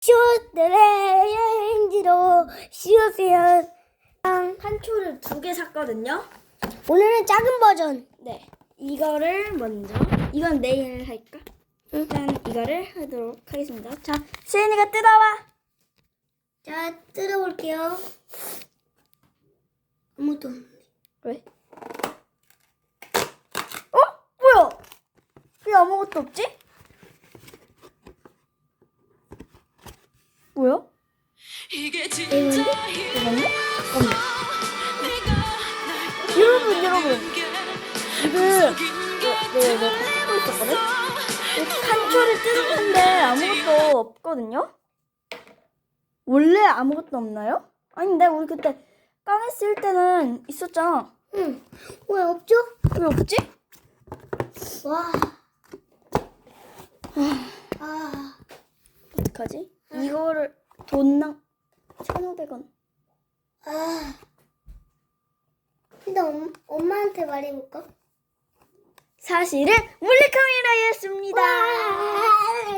슈들의 여행지로 쉬우세요. 한 초를 두 개 샀거든요. 오늘은 작은 버전. 네. 이거를 먼저 이건 내일 할까? 일단 이거를 하도록 하겠습니다. 자, 세인이가 뜯어와. 자, 뜯어볼게요. 아무도 없네. 왜? 어? 뭐야? 왜 아무것도 없지? 뭐야? 이게? 진짜 이건데? 잠깐만. 여러분, 여러분. 지금 내가 이거 뜯고 있었거든? 이 칸초를 뜯었는데 아무것도 없거든요? 원래 아무것도 없나요? 아닌데 우리 그때 깡했을 때는 있었잖아. 응. 왜 없죠? 왜 없지? 와. 아. 어떡하지? 이거를 돈낭 1,500원. 아. 근데 엄, 엄마한테 말해볼까? 사실은 몰래카메라였습니다.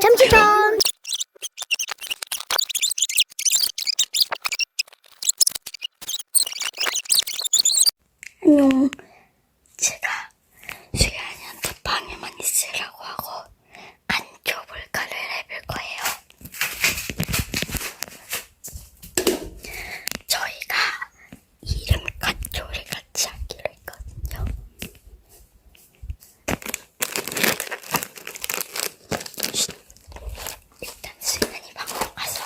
잠시만. 안녕. 제가 수연이한테 방에만 있으라고 하고 안쪽 몰카를 해볼 거예요. 저희가 이름 간초를 같이 하기로 했거든요. 쉿. 일단 수연이 방으로 가서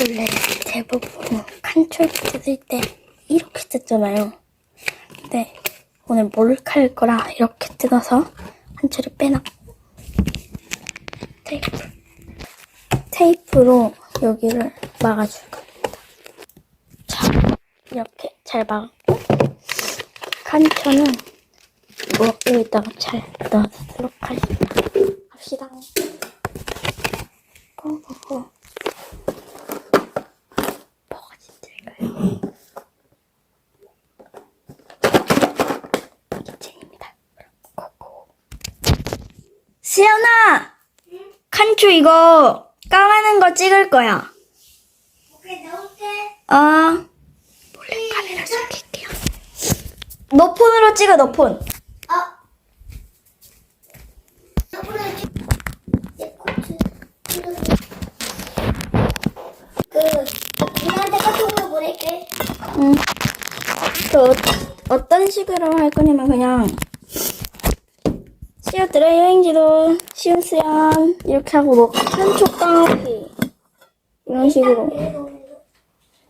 원래 대부분 칸초를 뜯을 때 이렇게 뜯잖아요. 근데 오늘 몰카일 거라 이렇게 뜯어서 칸초를 빼놨고 테이프 테이프로 여기를 막아줄 겁니다. 자 이렇게 잘 막았고 칸초는 이거 여기다가 잘 넣어두도록. 갑시다. 고고고. 뭐가 고고. 시연아! 칸추 이거 까마는 거 찍을 거야. 오케이, 넣을게. 아. 몰래 카메라 숨길게요. 너 폰으로 찍어, 너 폰. 아. 저번에 내 코트. 그, 누나한테 응. 그 어, 어떤 식으로 할 거냐면 그냥 시어들의 여행지도 쉬운 수연 이렇게 하고 뭐 까기 이런 식으로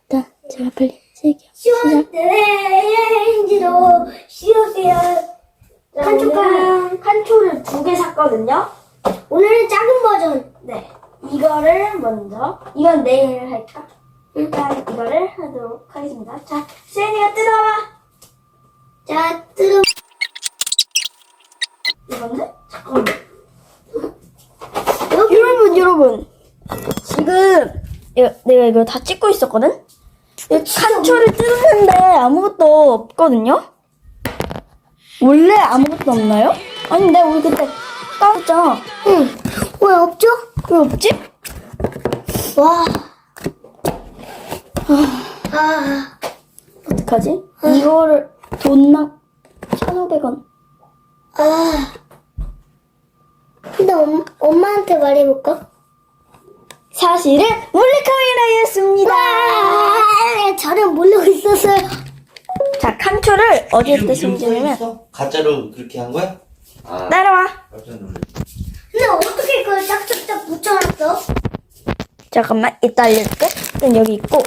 자 제가 빨리 시작 시원들의 여행지로 쉬우세요. 한초까는 한초를 두 개 샀거든요 오늘은 작은 버전. 네 이거를 먼저 이건 내일 할까? 일단 이거를 하도록 하겠습니다 자 수연이가 뜯어와 자, 뜯어. 이건데? 잠깐만. 여러분, 여러분. 지금 내가, 내가 이거 다 찍고 있었거든? 이 칸초를 뜯었는데 아무것도 없거든요? 원래 아무것도 없나요? 아닌데, 우리 그때 까먹었잖아. 응. 왜 없죠? 왜 없지? 와. 아. 어떡하지? 이거를 돈낭 1,500원. 아. 근데 엄, 엄마한테 말해볼까? 사실은 몰래카메라였습니다. 아, 저는 모르고 있었어요. 자, 칸초를 어디에 뜨신지냐면, 써있어? 가짜로 그렇게 한 거야? 아, 따라와. 깜짝 근데 어떻게 그걸 짝짝짝 붙여놨어? 잠깐만 이따 알려줄게 일단 여기 있고